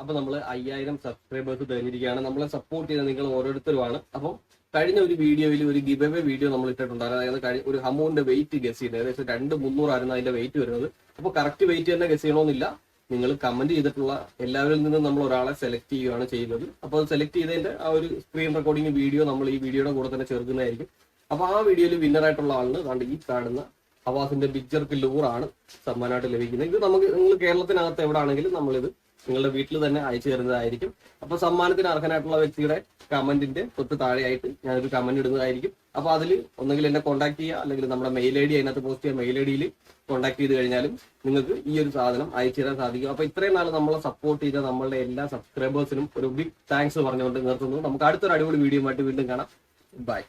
അപ്പൊ നമ്മൾ അയ്യായിരം സബ്സ്ക്രൈബേഴ്സ് തിരഞ്ഞിരിക്കുകയാണ് നമ്മളെ സപ്പോർട്ട് ചെയ്ത നിങ്ങൾ ഓരോരുത്തരുമാണ്. അപ്പം കഴിഞ്ഞ ഒരു വീഡിയോയിൽ ഒരു ഗിബവേ വീഡിയോ നമ്മൾ ഇട്ടിട്ടുണ്ടായിരുന്നു. അതായത് ഒരു ഹമോന്റെ വെയിറ്റ് ഗസ് ചെയ്ത്. ഏകദേശം രണ്ട് മുന്നൂറായിരുന്നു അതിന്റെ വെയിറ്റ് വരുന്നത്. അപ്പോൾ കറക്റ്റ് വെയിറ്റ് തന്നെ ഗസ് ചെയ്യണമെന്നില്ല നിങ്ങൾ കമന്റ് ചെയ്തിട്ടുള്ള എല്ലാവരിൽ നിന്നും നമ്മൾ ഒരാളെ സെലക്ട് ചെയ്യുകയാണ് ചെയ്യുന്നത്. അപ്പോൾ സെലക്ട് ചെയ്തതിന്റെ ആ ഒരു സ്ക്രീൻ റെക്കോർഡിംഗ് വീഡിയോ നമ്മൾ ഈ വീഡിയോയുടെ കൂടെ തന്നെ ചേർക്കുന്നതായിരിക്കും. അപ്പൊ ആ വീഡിയോയിൽ വിന്നർ ആയിട്ടുള്ള ആളിന് കണ്ട് ഈ കാണുന്ന ഹവാസിന്റെ ബിജർക്ക് ലൂറാണ് സമ്മാനമായിട്ട് ലഭിക്കുന്നത്. ഇത് നമുക്ക് നിങ്ങൾ കേരളത്തിനകത്ത് എവിടെ ആണെങ്കിലും നമ്മളിത് നിങ്ങളുടെ വീട്ടിൽ തന്നെ അയച്ചു തരുന്നതായിരിക്കും. അപ്പൊ സമ്മാനത്തിന് അർഹനായിട്ടുള്ള വ്യക്തിയുടെ കമന്റിന്റെ തൊട്ട് താഴെയായിട്ട് ഞാനൊരു കമന്റ് ഇടുന്നതായിരിക്കും. അപ്പൊ അതിൽ ഒന്നെങ്കിൽ എന്നെ കോൺടാക്ട് ചെയ്യുക അല്ലെങ്കിൽ നമ്മുടെ മെയിൽ ഐ ഡി അതിനകത്ത് പോസ്റ്റ് ചെയ്യുക മെയിൽ ഐ ഡിയിൽ കോൺടാക്ട് ചെയ്ത് കഴിഞ്ഞാലും നിങ്ങൾക്ക് ഈ ഒരു സാധനം അയച്ചു തരാൻ സാധിക്കും. അപ്പൊ ഇത്രയും നാൾ നമ്മളെ സപ്പോർട്ട് ചെയ്ത നമ്മളുടെ എല്ലാ സബ്സ്ക്രൈബേഴ്സിനും ഒരു ബിഗ് താങ്ക്സ് പറഞ്ഞുകൊണ്ട് നിർത്തുന്നു. നമുക്ക് അടുത്തൊരു അടിപൊളി വീഡിയോ ആയിട്ട് വീണ്ടും കാണാം. ബൈ